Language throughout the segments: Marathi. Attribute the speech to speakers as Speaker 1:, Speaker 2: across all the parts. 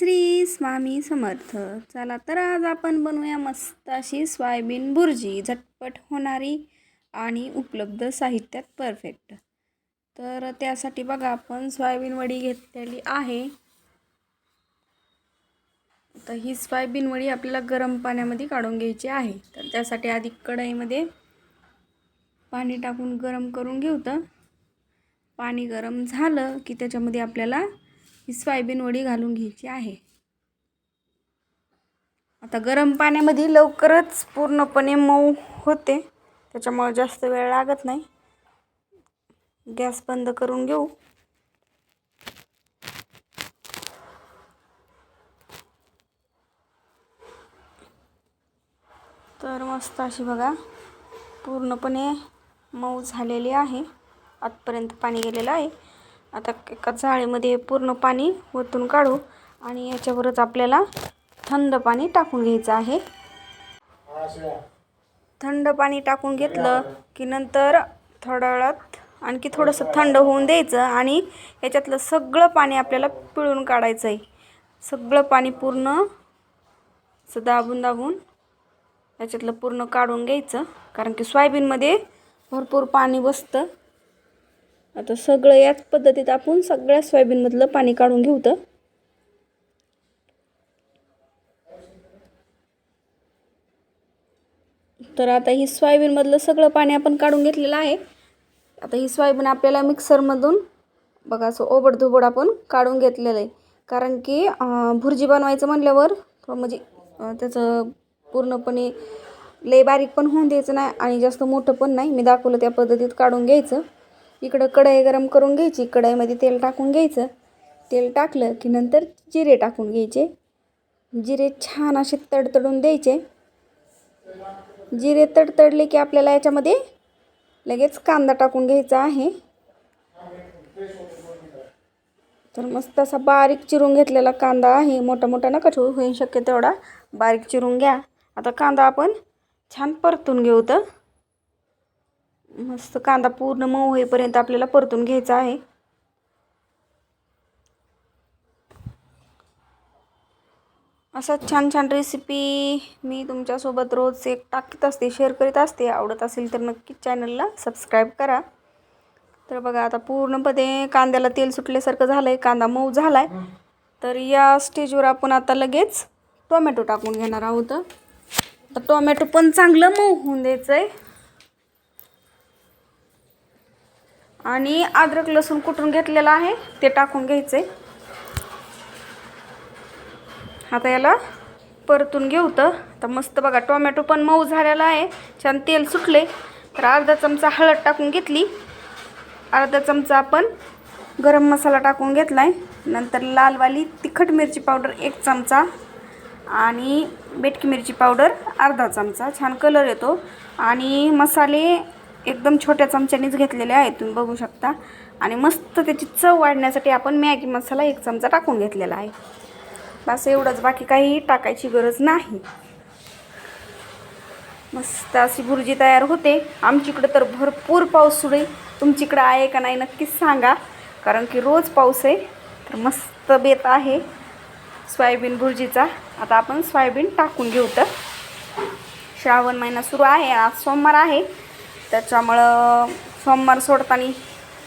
Speaker 1: श्री स्वामी समर्थ. चला तर आज आपण बनवूया मस्त अशी सोयाबीन भुर्जी झटपट होणारी आणि उपलब्ध साहित्यात परफेक्ट तर त्यासाठी बघा आपण सोयाबीन वडी घेतलेली आहे. तर ही सोयाबीन वडी आपल्याला गरम पाण्यामध्ये काढून घ्यायची आहे. तर त्यासाठी आधी कढईमध्ये पाणी टाकून गरम करून घेऊ तर. पाणी गरम झालं की त्याच्यामध्ये आपल्याला ही सोयाबीन वडी घालून घ्यायची आहे. आता गरम पाण्यामध्ये लवकरच पूर्णपणे मऊ होते. त्याच्यामुळे जास्त वेळ लागत नाही. गॅस बंद करून घेऊ. तर मस्त अशी बघा पूर्णपणे मऊ झालेली आहे. आतपर्यंत पाणी गेलेलं आहे. आता एका जाळीमध्ये पूर्ण पाणी ओतून काढू आणि याच्यावरच आपल्याला थंड पाणी टाकून घ्यायचं आहे. थंड पाणी टाकून घेतलं की नंतर थोड्या वेळात आणखी थोडंसं थंड होऊन द्यायचं आणि याच्यातलं सगळं पाणी आपल्याला पिळून काढायचं आहे सगळं पाणी पूर्ण असं दाबून दाबून याच्यातलं पूर्ण काढून घ्यायचं. कारण की सोयाबीनमध्ये भरपूर पाणी बसतं. आता सगळं याच पद्धतीत आपण सगळ्या सोयाबीनमधलं पाणी काढून घेऊ तर. तर आता ही सोयाबीनमधलं सगळं पाणी आपण काढून घेतलेलं आहे. आता ही सोयाबीन आपल्याला मिक्सरमधून बघा असं ओबडधोबड आपण काढून घेतलेलं आहे. कारण की भुर्जी बनवायचं म्हणल्यावर म्हणजे त्याचं पूर्णपणे लय बारीक पण होऊन द्यायचं नाही आणि जास्त मोठं पण नाही. मी दाखवलं त्या पद्धतीत काढून घ्यायचं. इकडं कढई गरम करून घ्यायची कढईमध्ये तेल टाकून घ्यायचं. तेल टाकलं की नंतर जिरे टाकून घ्यायचे. जिरे छान असे तडतडून द्यायचे. जिरे तडतडले की आपल्याला याच्यामध्ये लगेच कांदा टाकून घ्यायचा आहे. तर मस्त असा बारीक चिरून घेतलेला कांदा आहे. मोठा मोठा नका ठेवू होईल शक्य तेवढा. बारीक चिरून घ्या. आता कांदा आपण छान परतून घेऊ तर. मस्त कांदा पूर्ण मऊ होईपर्यंत आपल्याला परतून घ्यायचा आहे. अशा छान छान रेसिपी मी तुमच्यासोबत रोज एक टाकत असते शेअर करीत असते. आवडत असेल तर नक्कीच चॅनलला सबस्क्राईब करा. तर बघा आता पूर्णपणे कांद्याला तेल सुटल्यासारखं झालं आहे कांदा मऊ झाला आहे तर या स्टेजवर आपण आता लगेच टोमॅटो टाकून घेणार आहोत. तर टोमॅटो पण चांगलं मऊ होऊन द्यायचं आहे आणि अद्रक लसूण कुटून घेतलेलं आहे ते टाकून घ्यायचं. आहे आता याला परतून घेऊ तर. आता मस्त बघा टोमॅटो पण मऊ झालेला आहे. छान तेल सुटले. तर अर्धा चमचा हळद टाकून घेतली. अर्धा चमचा आपण गरम मसाला टाकून घेतला आहे नंतर लालवाली तिखट मिरची पावडर एक चमचा आणि बेटकी मिरची पावडर अर्धा चमचा. छान कलर येतो. आणि मसाले एकदम छोट्या चमच्यानेच घेतलेले आहेत तुम्ही बघू शकता. आणि मस्त त्याची चव वाढण्यासाठी आपण मॅगी मसाला एक चमचा टाकून घेतलेला आहे. बस एवढंच बाकी काही टाकायची गरज नाही. मस्त अशी भुर्जी तयार होते. आमच्याकडं तर भरपूर पाऊस सुरू आहे. तुमच्याकडं आहे का नाही नक्कीच सांगा. कारण की रोज पाऊस आहे तर मस्त बेत आहे सोयाबीन भुर्जीचा. आता आपण सोयाबीन टाकून घेऊ तर. श्रावण महिना सुरू आहे आज सोमवार आहे. त्याच्यामुळं सोमवार सोडताना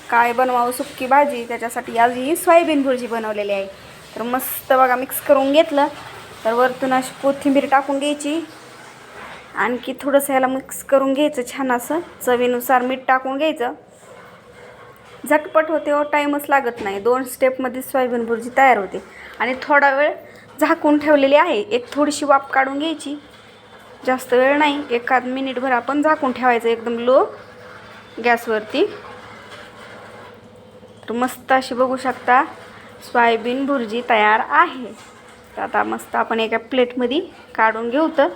Speaker 1: काय बनवावं सुक्की भाजी त्याच्यासाठी आज ही सोयाबीन भुर्जी बनवलेली आहे. तर मस्त बघा मिक्स करून घेतलं. तर वरतून अशी कोथिंबीर टाकून घ्यायची. आणखी थोडंसं ह्याला मिक्स करून घ्यायचं छान असं. चवीनुसार मीठ टाकून घ्यायचं. झटपट होते व टाईमच लागत नाही. दोन स्टेपमध्ये सोयाबीन भुर्जी तयार होते. आणि थोडा वेळ झाकून ठेवलेली आहे. एक थोडीशी वाफ काढून घ्यायची. जास्त वेळ नाही. एखाद मिनिटभर आपण झाकून ठेवायचं एकदम लो गॅसवरती तर मस्त अशी बघू शकता सोयाबीन भुर्जी तयार आहे. तर आता मस्त आपण एका प्लेटमध्ये काढून घेऊ तर.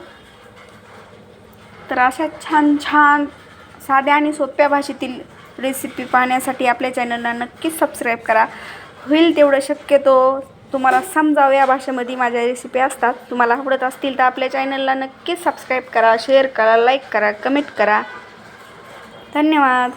Speaker 1: तर अशा छान छान साध्या आणि सोप्या भाषेतील रेसिपी पाहण्यासाठी आपल्या चॅनलला नक्कीच सबस्क्राईब करा. होईल तेवढं शक्यतो. तुम्हाला समजावं या भाषेमध्ये माझ्या रेसिपी असतात. तुम्हाला आवडत असतील तर आपल्या चॅनलला नक्कीच सबस्क्राईब करा शेअर करा लाईक करा कमेंट करा. धन्यवाद.